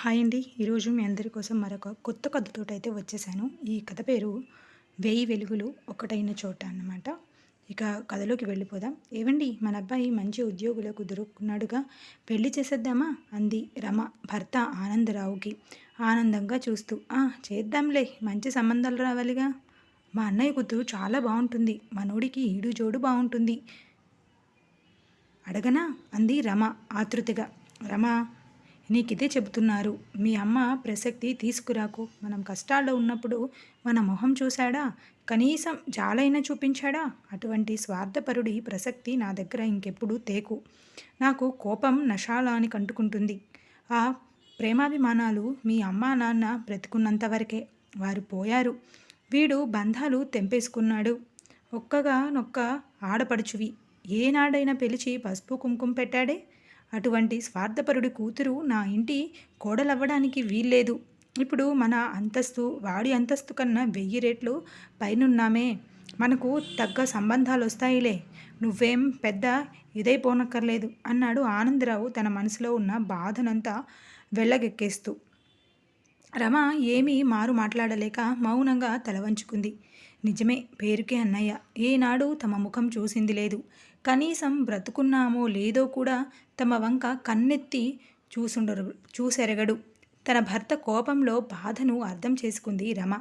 Hi అండి. ఈరోజు మీ అందరి కోసం మరొక కొత్త కథతో అయితే వచ్చేసాను. ఈ కథ పేరు వెయ్యి వెలుగులు ఒకటైన చోట అన్నమాట. ఇక కథలోకి వెళ్ళిపోదాం. ఏవండి? మన అబ్బాయి మంచి ఉద్యోగులకు దొరుకున్నాడుగా పెళ్ళి చేసేద్దామా? అంది రమ భర్త ఆనందరావుకి. ఆనందంగా చూస్తూ ఆ చేద్దాంలే. మంచి సంబంధాలు రావాలిగా. మా అన్నయ్య కూతురు చాలా బాగుంటుంది. మనోడికి ఈడు జోడు బాగుంటుంది. అడగనా? అంది రమ ఆతృతగా. రమ నీకిదే చెబుతున్నారు. మీ అమ్మ ప్రసక్తి తీసుకురాకు. మనం కష్టాల్లో ఉన్నప్పుడు మన మొహం చూశాడా? కనీసం జాలైనా చూపించాడా? అటువంటి స్వార్థపరుడి ప్రసక్తి నా దగ్గర ఇంకెప్పుడు తేకు. నాకు కోపం నషాలాని కంటుకుంటుంది. ఆ ప్రేమాభిమానాలు మీ అమ్మా నాన్న బ్రతికున్నంతవరకే వారు పోయారు. వీడు బంధాలు తెంపేసుకున్నాడు. ఒక్కగా నొక్క ఆడపడుచువి. ఏనాడైనా పిలిచి పసుపు కుంకుమ పెట్టాడే? అటువంటి స్వార్థపరుడి కూతురు నా ఇంటి కోడలవ్వడానికి వీల్లేదు. ఇప్పుడు మన అంతస్తు వాడి అంతస్తు కన్నా వెయ్యి రేట్లు పైనున్నామే. మనకు తగ్గ సంబంధాలు వస్తాయిలే నువ్వేం పెద్ద ఇదైపోనక్కర్లేదు అన్నాడు ఆనందరావు తన మనసులో ఉన్న బాధనంతా వెళ్ళగెక్కేస్తూ రమ ఏమీ మారు మాట్లాడలేక మౌనంగా తలవంచుకుంది నిజమే పేరుకే అన్నయ్య. ఏనాడు తమ ముఖం చూసింది లేదు. కనీసం బ్రతుకున్నామో లేదో కూడా తమ వంక కన్నెత్తి చూసుండరు చూసెరగడు. తన భర్త కోపంలో బాధను అర్థం చేసుకుంది రమ.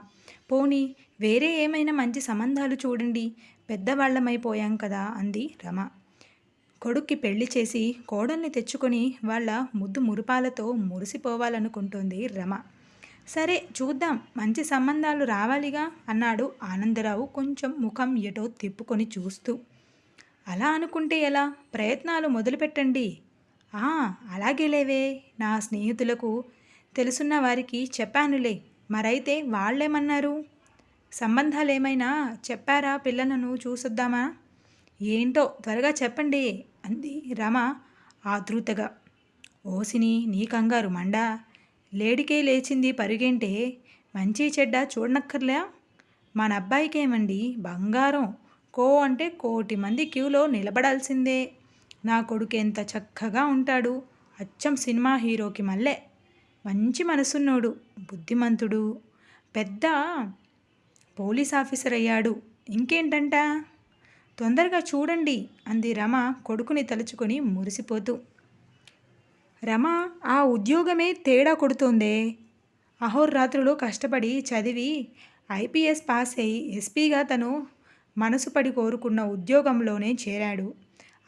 పోనీ వేరే ఏమైనా మంచి సంబంధాలు చూడండి పెద్దవాళ్ళమైపోయాం కదా అంది రమ. కొడుక్కి పెళ్ళి చేసి కోడల్ని తెచ్చుకొని వాళ్ళ ముద్దు మురుపాలతో మురిసిపోవాలనుకుంటోంది రమ. సరే చూద్దాం మంచి సంబంధాలు రావాలిగా అన్నాడు ఆనందరావు కొంచెం ముఖం ఎటో తిప్పుకొని చూస్తూ. అలా అనుకుంటే ఎలా? ప్రయత్నాలు మొదలుపెట్టండి అలాగే లేవే. నా స్నేహితులకు తెలుసున్న వారికి చెప్పానులే. మరైతే వాళ్ళేమన్నారు? సంబంధాలు ఏమైనా చెప్పారా పిల్లలను చూసొద్దామా? ఏంటో త్వరగా చెప్పండి అంది రమ ఆతృతగా. ఓసిని నీ కంగారు మండా. లేడికే లేచింది పరుగేంటే మంచి చెడ్డ చూడనక్కర్లే? మన అబ్బాయికేమండి బంగారం. కో అంటే కోటి మంది క్యూలో నిలబడాల్సిందే. నా కొడుకు ఎంత చక్కగా ఉంటాడు. అచ్చం సినిమా హీరోకి మళ్ళే. మంచి మనసున్నోడు బుద్ధిమంతుడు. పెద్ద పోలీస్ ఆఫీసర్ అయ్యాడు. ఇంకేంటంట? తొందరగా చూడండి అంది రమ కొడుకుని తలుచుకొని మురిసిపోతూ. రమ ఆ ఉద్యోగమే తేడా కొడుతోందే. అహోరాత్రులు కష్టపడి చదివి ఐపీఎస్ పాస్ అయి ఎస్పీగా తను మనసుపడి కోరుకున్న ఉద్యోగంలోనే చేరాడు.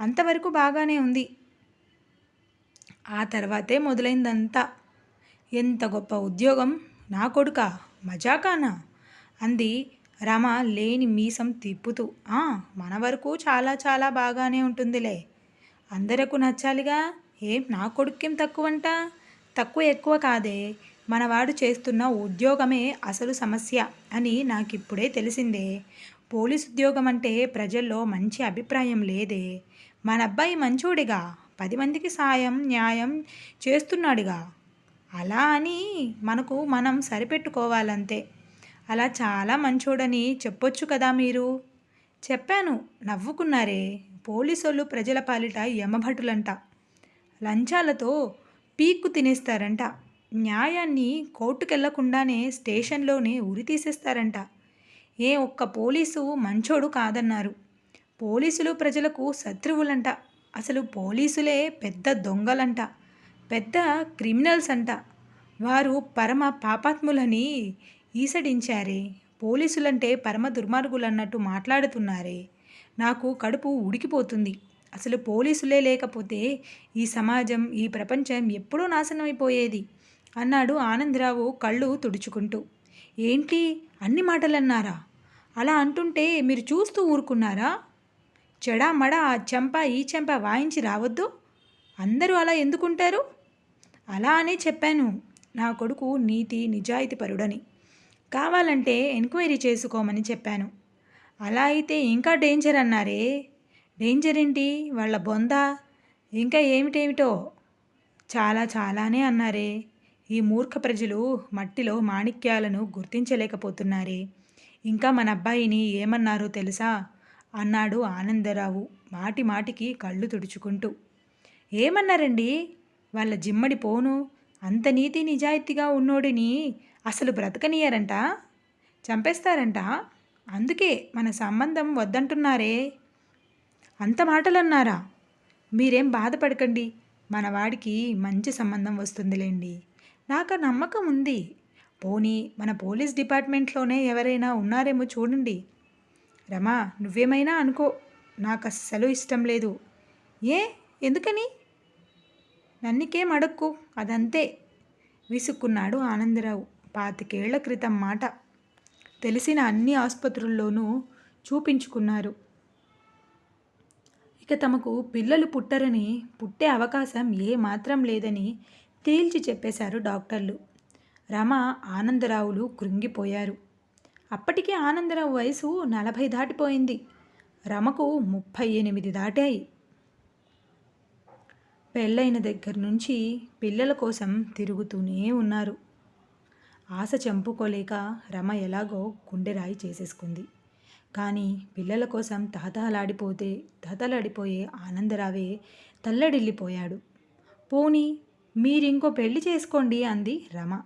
అంతవరకు బాగానే ఉంది. ఆ తర్వాతే మొదలైందంతా. ఎంత గొప్ప ఉద్యోగం. నా కొడుక మజాకానా? అంది రమ లేని మీసం తిప్పుతూ. మన వరకు చాలా చాలా బాగానే ఉంటుందిలే. అందరకు నచ్చాలిగా? ఏం నా కొడుకేం తక్కువంట? తక్కువ ఎక్కువ కాదే. మనవాడు చేస్తున్న ఉద్యోగమే అసలు సమస్య అని నాకిప్పుడే తెలిసిందే. పోలీస్ ఉద్యోగం అంటే ప్రజల్లో మంచి అభిప్రాయం లేదే. మన అబ్బాయి మంచోడిగా పది మందికి సాయం న్యాయం చేస్తున్నాడుగా. అలా అని మనకు మనం సరిపెట్టుకోవాలంతే. అలా చాలా మంచోడని చెప్పొచ్చు కదా మీరు? చెప్పాను నవ్వుకున్నారే. పోలీసోళ్ళు ప్రజల పాలిట యమభటులంట. లంచాలతో పీక్కు తినేస్తారంట. న్యాయాన్ని కోర్టుకెళ్ళకుండానే స్టేషన్లోనే ఉరి తీసేస్తారంట. ఏ ఒక్క పోలీసు మంచోడు కాదన్నారు. పోలీసులు ప్రజలకు శత్రువులంట. అసలు పోలీసులే పెద్ద దొంగలంట. పెద్ద క్రిమినల్స్ అంట. వారు పరమ పాపాత్ములని ఈసడించారే. పోలీసులంటే పరమ దుర్మార్గులన్నట్టు మాట్లాడుతున్నారే. నాకు కడుపు ఉడికిపోతుంది. అసలు పోలీసులే లేకపోతే ఈ సమాజం ఈ ప్రపంచం ఎప్పుడూ నాశనమైపోయేది? అన్నాడు ఆనందరావు కళ్ళు తుడుచుకుంటూ. ఏంటి? అన్ని మాటలన్నారా? అలా అంటుంటే మీరు చూస్తూ ఊరుకున్నారా? చెడా మడ ఆ చెంప ఈ చెంప వాయించి రావద్దు? అందరూ అలా ఎందుకుంటారు? అలా అనే చెప్పాను. నా కొడుకు నీతి నిజాయితీ పరుడని. కావాలంటే ఎంక్వైరీ చేసుకోమని చెప్పాను. అలా అయితే ఇంకా డేంజర్ అన్నారే. డేంజర్ ఏంటి? వాళ్ళ బొంద? ఇంకా ఏమిటేమిటో? చాలా చాలానే అన్నారే. ఈ మూర్ఖ ప్రజలు మట్టిలో మాణిక్యాలను గుర్తించలేకపోతున్నారే. ఇంకా మన అబ్బాయిని ఏమన్నారో తెలుసా? అన్నాడు ఆనందరావు మాటి మాటికి కళ్ళు తుడుచుకుంటూ. ఏమన్నారండి? వాళ్ళ జిమ్మడి పోను అంత నీతి నిజాయితీగా ఉన్నోడిని అసలు బ్రతకనియరంట? చంపేస్తారంట? అందుకే మన సంబంధం వద్దంటున్నారే. అంత మాటలన్నారా? మీరేం బాధపడకండి మన వాడికి మంచి సంబంధం వస్తుందిలేండి. నాకు నమ్మకం ఉంది పోనీ మన పోలీస్ డిపార్ట్మెంట్లోనే ఎవరైనా ఉన్నారేమో చూడండి. రమా నువ్వేమైనా అనుకో. నాకు అస్సలు ఇష్టం లేదు. ఏ? ఎందుకని? నన్నికేం అడక్కు. అదంతే. విసుక్కున్నాడు ఆనందరావు. పాతికేళ్ళ క్రితం మాట. తెలిసిన అన్ని ఆసుపత్రుల్లోనూ చూపించుకున్నారు. ఇక తమకు పిల్లలు పుట్టరని పుట్టే అవకాశం ఏ మాత్రం లేదని తేల్చి చెప్పేశారు డాక్టర్లు. రమ ఆనందరావులు కృంగిపోయారు. అప్పటికే ఆనందరావు వయసు నలభై దాటిపోయింది. రమకు ముప్పై ఎనిమిది దాటాయి. పెళ్ళైన దగ్గర నుంచి పిల్లల కోసం తిరుగుతూనే ఉన్నారు. ఆశ చంపుకోలేక రమ ఎలాగో గుండెరాయి చేసేసుకుంది. కానీ పిల్లల కోసం తహతహలాడిపోతే తహతలాడిపోయే ఆనందరావే తల్లడిల్లిపోయాడు. పోనీ మీరింకో పెళ్ళి చేసుకోండి అంది రమ.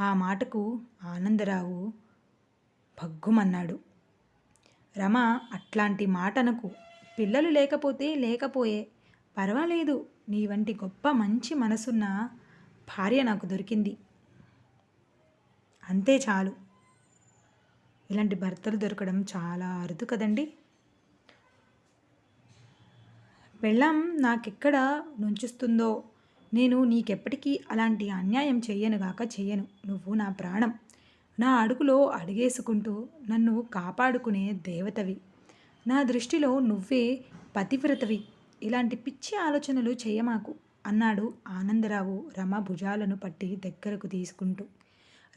ఆ మాటకు ఆనందరావు భగ్గుమన్నాడు. రమ అట్లాంటి మాటనకు పిల్లలు లేకపోతే లేకపోయే పర్వాలేదు నీ వంటి గొప్ప మంచి మనసున్న భార్య నాకు దొరికింది. అంతే చాలు. ఇలాంటి భర్తలు దొరకడం చాలా అరుదు కదండి. పెళ్ళం నాకెక్కడ నుంచిస్తుందో నేను నీకెప్పటికీ అలాంటి అన్యాయం చెయ్యనుగాక చెయ్యను. నువ్వు నా ప్రాణం. నా అడుగులో అడిగేసుకుంటూ నన్ను కాపాడుకునే దేవతవి. నా దృష్టిలో నువ్వే పతివ్రతవి. ఇలాంటి పిచ్చి ఆలోచనలు చేయమాకు అన్నాడు ఆనందరావు రమ భుజాలను పట్టి దగ్గరకు తీసుకుంటూ.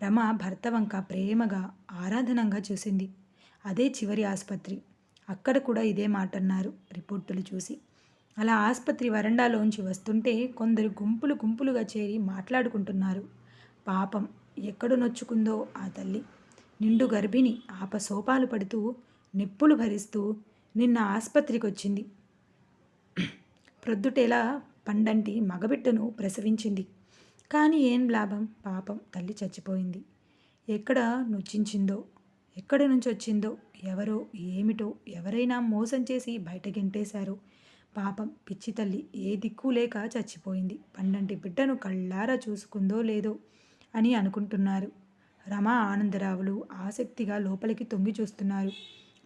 రమ భర్త వంక ప్రేమగా ఆరాధనంగా చూసింది. అదే చివరి ఆసుపత్రి. అక్కడ కూడా ఇదే మాట అన్నారు రిపోర్టులు చూసి. అలా ఆసుపత్రి వరండాలోంచి వస్తుంటే కొందరు గుంపులు గుంపులుగా చేరి మాట్లాడుకుంటున్నారు. పాపం ఎక్కడ నొచ్చుకుందో ఆ తల్లి. నిండు గర్భిణి ఆపసోపాలు పడుతూ నిప్పులు భరిస్తూ నిన్న ఆసుపత్రికి వచ్చింది ప్రొద్దుటేలా పండంటి మగబిడ్డను ప్రసవించింది. కానీ ఏం లాభం? పాపం తల్లి చచ్చిపోయింది. ఎక్కడ నొచ్చించిందో? ఎక్కడి నుంచి వచ్చిందో ఎవరో ఏమిటో? ఎవరైనా మోసం చేసి బయటకెంటేశారో పాపం పిచ్చి తల్లి ఏ దిక్కు లేక చచ్చిపోయింది. పండంటి బిడ్డను కళ్ళారా చూసుకుందో లేదో అని అనుకుంటున్నారు. రమ ఆనందరావులు ఆసక్తిగా లోపలికి తొంగి చూస్తున్నారు.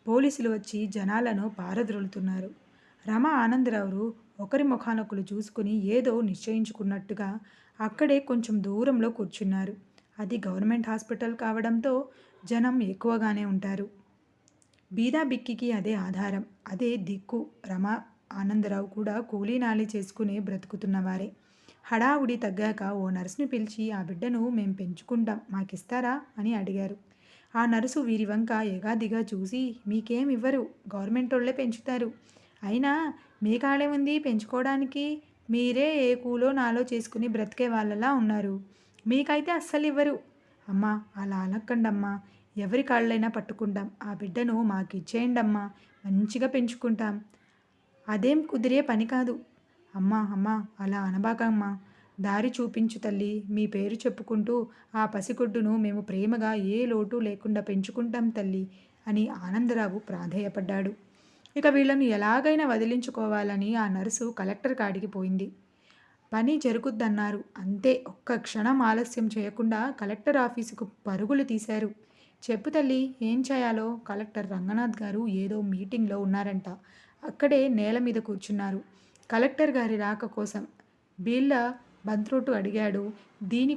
పోలీసులు వచ్చి జనాలను పారద్రోలుతున్నారు. రమ ఆనందరావులు ఒకరి ముఖానొకరు చూసుకుని ఏదో నిశ్చయించుకున్నట్టుగా అక్కడే కొంచెం దూరంలో కూర్చున్నారు. అది గవర్నమెంట్ హాస్పిటల్ కావడంతో జనం ఎక్కువగానే ఉంటారు. బీదా బిక్కికి అదే ఆధారం. అదే దిక్కు రమ ఆనందరావు కూడా కూలీనాలి చేసుకుని బ్రతుకుతున్నవారే హడావుడి తగ్గాక ఓ నర్సుని పిలిచి ఆ బిడ్డను మేం పెంచుకుంటాం మాకిస్తారా? అని అడిగారు. ఆ నర్సు వీరి వంక ఏగాదిగా చూసి మీకేం ఇవ్వరు గవర్నమెంట్ వాళ్ళే పెంచుతారు. అయినా మీ కాడే ఉంది పెంచుకోవడానికి. మీరే ఏ కూలో నాలో చేసుకుని బ్రతికే వాళ్ళలా ఉన్నారు. మీకైతే అస్సలు ఇవ్వరు. అమ్మా అలా అనక్కండమ్మా. ఎవరి కాళ్ళైనా పట్టుకుంటాం. ఆ బిడ్డను మాకు మంచిగా పెంచుకుంటాం. అదేం కుదిరే పని కాదు. అమ్మా అమ్మా అలా అనబాకమ్మా. దారి చూపించు తల్లి మీ పేరు చెప్పుకుంటూ ఆ పసిగుడ్డును మేము ప్రేమగా ఏ లోటు లేకుండా పెంచుకుంటాం తల్లి అని ఆనందరావు ప్రాధేయపడ్డాడు. ఇక వీళ్ళను ఎలాగైనా వదిలించుకోవాలని ఆ నర్సు కలెక్టర్ కాడికి పోయింది. పని జరుగుద్దన్నారు. అంతే ఒక్క క్షణం ఆలస్యం చేయకుండా కలెక్టర్ ఆఫీసుకు పరుగులు తీశారు. చెప్పు తల్లి ఏం చేయాలో? కలెక్టర్ రంగనాథ్ గారు ఏదో మీటింగ్లో ఉన్నారంట. అక్కడే నేల మీద కూర్చున్నారు. కలెక్టర్ గారి రాక కోసం బీళ్ళ బంత్రోటు అడిగాడు. దీని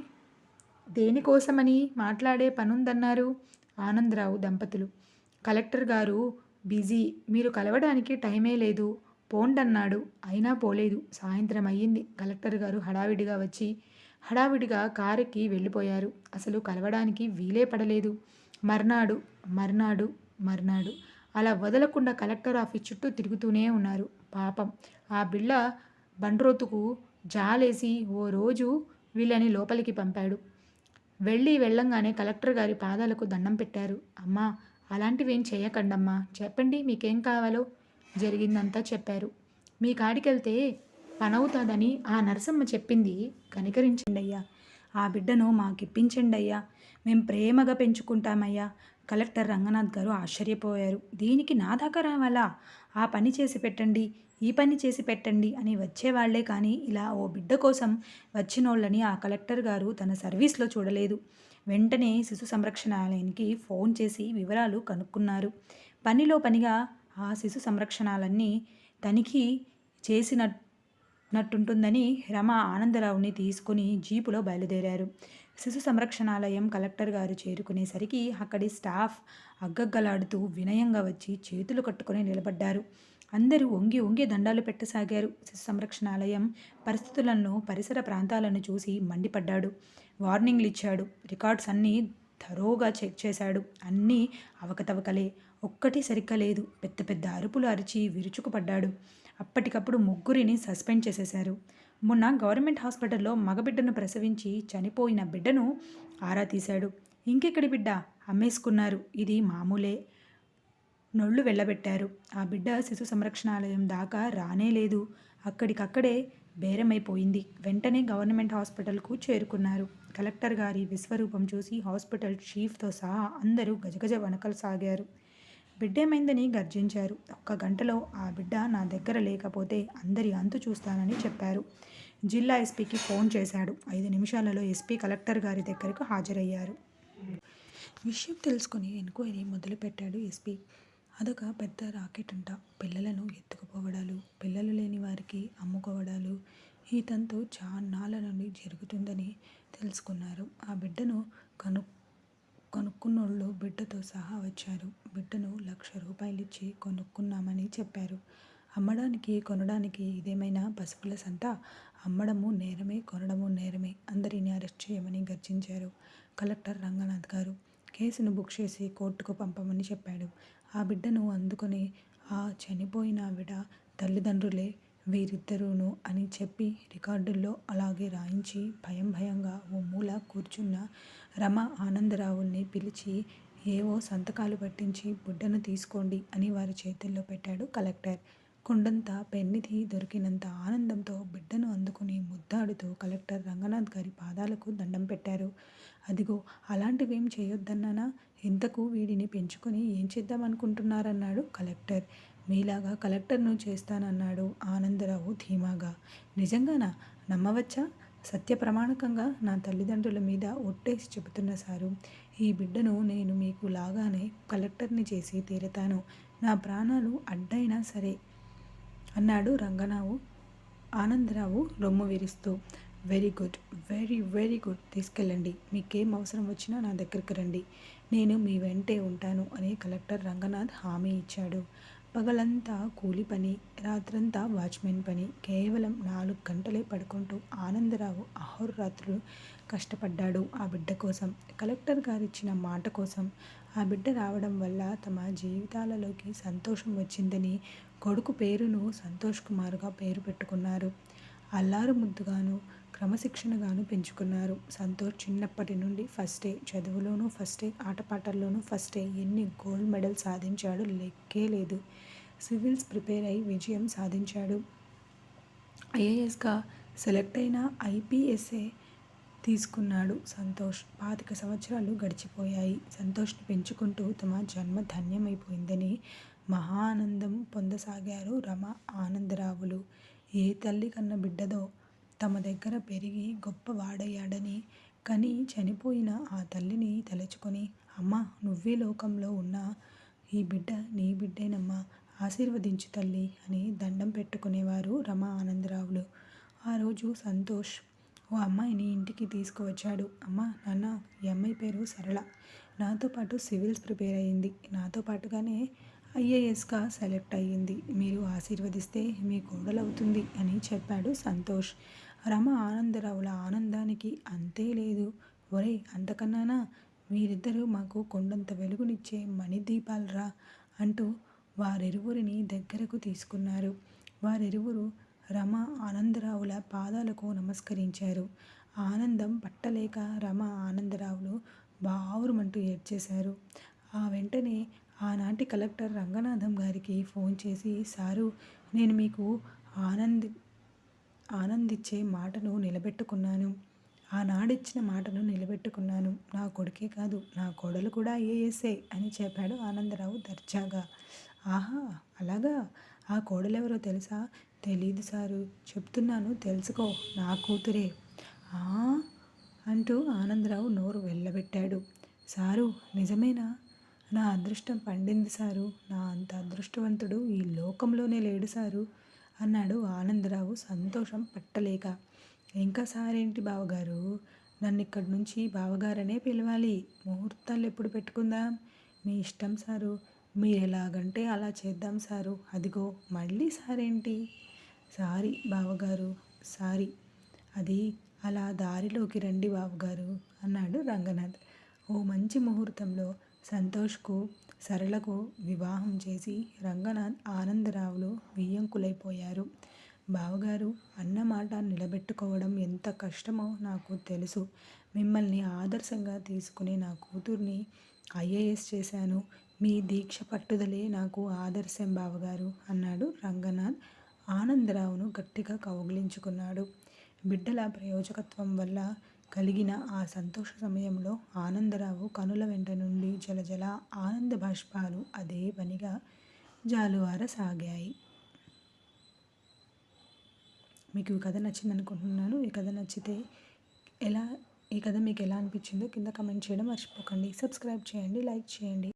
దేనికోసమని మాట్లాడే పనుందన్నారు ఆనందరావు దంపతులు. కలెక్టర్ గారు బిజీ మీరు కలవడానికి టైమే లేదు. పోండన్నాడు. అయినా పోలేదు. సాయంత్రం అయ్యింది. కలెక్టర్ గారు హడావిడిగా వచ్చి హడావిడిగా కారుకి వెళ్ళిపోయారు. అసలు కలవడానికి వీలే పడలేదు. మర్నాడు మర్నాడు మర్నాడు. అలా వదలకుండా కలెక్టర్ ఆఫీస్ చుట్టూ తిరుగుతూనే ఉన్నారు. పాపం. ఆ బిళ్ళ బండ్రోతుకు జాలేసి ఓ రోజు వీళ్ళని లోపలికి పంపాడు. వెళ్ళి వెళ్ళంగానే కలెక్టర్ గారి పాదాలకు దండం పెట్టారు. అమ్మా అలాంటివేం చేయకండమ్మా. చెప్పండి మీకేం కావాలో? జరిగిందంతా చెప్పారు. మీ కాడికెళ్తే పనవుతుందని ఆ నరసమ్మ చెప్పింది. కనికరించండి అయ్యా ఆ బిడ్డను మాకిప్పించండి అయ్యా మేము ప్రేమగా పెంచుకుంటామయ్యా. కలెక్టర్ రంగనాథ్ గారు ఆశ్చర్యపోయారు. దీనికి నా దాకా రావాలా ఆ పని చేసి పెట్టండి ఈ పని చేసి పెట్టండి అని వచ్చేవాళ్ళే కానీ ఇలా ఓ బిడ్డ కోసం వచ్చినోళ్ళని ఆ కలెక్టర్ గారు తన సర్వీస్లో చూడలేదు. వెంటనే శిశు సంరక్షణాలయానికి ఫోన్ చేసి వివరాలు కనుక్కున్నారు. పనిలో పనిగా ఆ శిశు సంరక్షణాలన్నీ తనిఖీ నట్టుంటుందని రమ ఆనందరావుని తీసుకుని జీపులో బయలుదేరారు. శిశు సంరక్షణాలయం కలెక్టర్ గారు చేరుకునేసరికి అక్కడి స్టాఫ్ అగ్గగ్గలాడుతూ వినయంగా వచ్చి చేతులు కట్టుకొని నిలబడ్డారు. అందరూ వంగి ఒంగి దండాలు పెట్టసాగారు. శిశు సంరక్షణాలయం పరిస్థితులను పరిసర ప్రాంతాలను చూసి మండిపడ్డాడు. వార్నింగ్లు ఇచ్చాడు రికార్డ్స్ అన్నీ థరోగా చెక్ చేశాడు. అన్నీ అవకతవకలే. ఒక్కటి సరిగ్గా లేదు. పెద్ద పెద్ద అరుపులు అరిచి విరుచుకుపడ్డాడు. అప్పటికప్పుడు ముగ్గురిని సస్పెండ్ చేసేశారు. మొన్న గవర్నమెంట్ హాస్పిటల్లో మగబిడ్డను ప్రసవించి చనిపోయిన బిడ్డను ఆరా తీశాడు. ఇంకెక్కడి బిడ్డ? అమ్మేసుకున్నారు. ఇది మామూలే. నొళ్ళు వెళ్ళబెట్టారు ఆ బిడ్డ శిశు సంరక్షణాలయం దాకా రానే లేదు. అక్కడికక్కడే బేరమైపోయింది. వెంటనే గవర్నమెంట్ హాస్పిటల్కు చేరుకున్నారు. కలెక్టర్ గారి విశ్వరూపం చూసి హాస్పిటల్ చీఫ్తో సహా అందరూ గజగజ వణకలసాగారు బిడ్డేమైందని గర్జించారు. ఒక్క గంటలో ఆ బిడ్డ నా దగ్గర లేకపోతే అందరి అంతు చూస్తానని చెప్పారు. జిల్లా ఎస్పీకి ఫోన్ చేశాడు. ఐదు నిమిషాలలో ఎస్పీ కలెక్టర్ గారి దగ్గరకు హాజరయ్యారు. విషయం తెలుసుకుని ఎంక్వైరీ మొదలుపెట్టాడు ఎస్పీ. అదొక పెద్ద రాకెట్ అంట. పిల్లలను ఎత్తుకుపోవడాలు పిల్లలు లేని వారికి అమ్ముకోవడాలు ఈ తంతు చాన్నాళ్ళ నుండి జరుగుతుందని తెలుసుకున్నారు. ఆ బిడ్డను కను కొనుక్కున్నోళ్ళు బిడ్డతో సహా వచ్చారు. బిడ్డను లక్ష రూపాయలు ఇచ్చి కొనుక్కున్నామని చెప్పారు. అమ్మడానికి కొనడానికి ఇదేమైనా పసుపుల సంత? అమ్మడము నేరమే కొనడము నేరమే అందరిని అరెస్ట్ చేయమని గర్జించారు కలెక్టర్ రంగనాథ్ గారు. కేసును బుక్ చేసి కోర్టుకు పంపమని చెప్పాడు. ఆ బిడ్డను అందుకొని ఆ చనిపోయిన ఆవిడ తల్లిదండ్రులే వీరిద్దరూను అని చెప్పి రికార్డుల్లో అలాగే రాయించి భయం భయంగా ఓ మూల కూర్చున్న రమ ఆనందరావుల్ని పిలిచి ఏవో సంతకాలు పట్టించి బుడ్డను తీసుకోండి అని వారి చేతుల్లో పెట్టాడు కలెక్టర్. కొండంత పెన్నిధి దొరికినంత ఆనందంతో బిడ్డను అందుకుని ముద్దాడుతూ కలెక్టర్ రంగనాథ్ గారి పాదాలకు దండం పెట్టారు. అదిగో అలాంటివేం చేయొద్దన్నానా? ఇంతకు వీడిని పెంచుకొని ఏం చేద్దామనుకుంటున్నారన్నాడు కలెక్టర్. మీలాగా కలెక్టర్ను చేస్తానన్నాడు ఆనందరావు ధీమాగా. నిజంగానా? నమ్మవచ్చా? సత్య ప్రమాణకంగా నా తల్లిదండ్రుల మీద ఒట్టేసి చెబుతున్న సారు ఈ బిడ్డను నేను మీకు లాగానే కలెక్టర్ని చేసి తీరతాను. నా ప్రాణాలు అడ్డైనా సరే అన్నాడు రంగనావు ఆనందరావు రొమ్ము విరుస్తూ. Very good very very good. తీసుకెళ్ళండి. మీకేం అవసరం వచ్చినా నా దగ్గరికి రండి. నేను మీ వెంటే ఉంటాను అని కలెక్టర్ రంగనాథ్ హామీ ఇచ్చాడు. పగలంతా కూలి పని రాత్రంతా వాచ్మెన్ పని కేవలం నాలుగు గంటలే పడుకుంటూ ఆనందరావు అహోరాత్రులు కష్టపడ్డాడు ఆ బిడ్డ కోసం. కలెక్టర్ గారిచ్చిన మాట కోసం ఆ బిడ్డ రావడం వల్ల తమ జీవితాలలోకి సంతోషం వచ్చిందని కొడుకు పేరును సంతోష్ కుమార్గా పేరు పెట్టుకున్నారు. అల్లారు ముద్దుగాను క్రమశిక్షణగాను పెంచుకున్నారు. సంతోష్ చిన్నప్పటి నుండి ఫస్టే చదువులోనూ ఫస్టే ఆటపాటల్లోనూ ఫస్టే ఎన్ని గోల్డ్ మెడల్ సాధించాడు లెక్కే లేదు. సివిల్స్ ప్రిపేర్ అయి విజయం సాధించాడు. ఐఏఎస్గా సెలెక్ట్ అయిన ఐపీఎస్ఏ తీసుకున్నాడు సంతోష్. పాతిక సంవత్సరాలు గడిచిపోయాయి. సంతోష్ని పెంచుకుంటూ తమ జన్మ ధన్యమైపోయిందని మహానందం పొందసాగారు రమ ఆనందరావులు. ఏ తల్లి కన్న బిడ్డదో తమ దగ్గర పెరిగి గొప్పవాడయ్యాడని కని చనిపోయిన ఆ తల్లిని తలుచుకొని అమ్మ నువ్వే లోకంలో ఉన్న ఈ బిడ్డ నీ బిడ్డేనమ్మా ఆశీర్వదించు తల్లి అని దండం పెట్టుకునేవారు రమ ఆనందరావులు. ఆ రోజు సంతోష్ ఓ అమ్మాయిని ఇంటికి తీసుకువచ్చాడు. అమ్మ నాన్న ఈ అమ్మాయి పేరు సరళ. నాతో పాటు సివిల్స్ ప్రిపేర్ అయ్యింది నాతో పాటుగానే ఐఏఎస్గా సెలెక్ట్ అయ్యింది. మీరు ఆశీర్వదిస్తే మీ కోడలవుతుంది అని చెప్పాడు సంతోష్. రమ ఆనందరావుల ఆనందానికి అంతే లేదు. ఒరే అంతకన్నానా? మీరిద్దరూ మాకు కొండంత వెలుగునిచ్చే మణిదీపాలరా అంటూ వారిరువురిని దగ్గరకు తీసుకున్నారు. వారిరువురు రమ ఆనందరావుల పాదాలకు నమస్కరించారు. ఆనందం పట్టలేక రమ ఆనందరావులు బావురుమంటూ ఏడ్చేశారు. ఆ వెంటనే ఆనాటి కలెక్టర్ రంగనాథం గారికి ఫోన్ చేసి సారు నేను మీకు ఆనంద్ ఆనందించే మాటను నిలబెట్టుకున్నాను. ఆనాడిచ్చిన మాటను నిలబెట్టుకున్నాను. నా కొడుకే కాదు నా కోడలు కూడా ఏఎస్ఏ అని చెప్పాడు ఆనందరావు దర్జాగా. ఆహా అలాగా? ఆ కోడలెవరో తెలుసా? తెలీదు సారు. చెప్తున్నాను తెలుసుకో నా కూతురే. "ఆ?" అంటూ ఆనందరావు నోరు వెళ్ళబెట్టాడు. సారు నిజమేనా? నా అదృష్టం పండింది సారు. నా అంత అదృష్టవంతుడు ఈ లోకంలోనే లేడు సారు. అన్నాడు ఆనందరావు సంతోషం పట్టలేక. ఇంకా సారేంటి బావగారు? నన్ను ఇక్కడి నుంచి బావగారనే పిలవాలి. ముహూర్తాలు ఎప్పుడు పెట్టుకుందాం? మీ ఇష్టం సారు. మీరు ఎలాగంటే అలా చేద్దాం సారు. అదిగో మళ్ళీ సారేంటి? సారీ బావగారు సారీ. అది అలా దారిలోకి రండి బావగారు అన్నాడు రంగనాథ్. ఓ మంచి ముహూర్తంలో సంతోష్కు సరళకు వివాహం చేసి రంగనాథ్ ఆనందరావులు బియ్యంకులైపోయారు బావగారు అన్నమాట నిలబెట్టుకోవడం ఎంత కష్టమో నాకు తెలుసు. మిమ్మల్ని ఆదర్శంగా తీసుకునే నా కూతుర్ని ఐఏఎస్ చేశాను. మీ దీక్ష పట్టుదలే నాకు ఆదర్శం బావగారు అన్నాడు రంగనాథ్. ఆనందరావును గట్టిగా కౌగిలించుకున్నాడు. బిడ్డల ప్రయోజకత్వం వల్ల కలిగిన ఆ సంతోష సమయంలో ఆనందరావు కనుల వెంట నుండి జలజల ఆనంద బాష్పాలు అదే పనిగా జాలువారసాగాయి మీకు ఈ కథ నచ్చింది అనుకుంటున్నాను ఈ కథ నచ్చితే ఎలా ఈ కథ మీకు ఎలా అనిపించిందో కింద కమెంట్ చేయడం మర్చిపోకండి. సబ్స్క్రైబ్ చేయండి లైక్ చేయండి.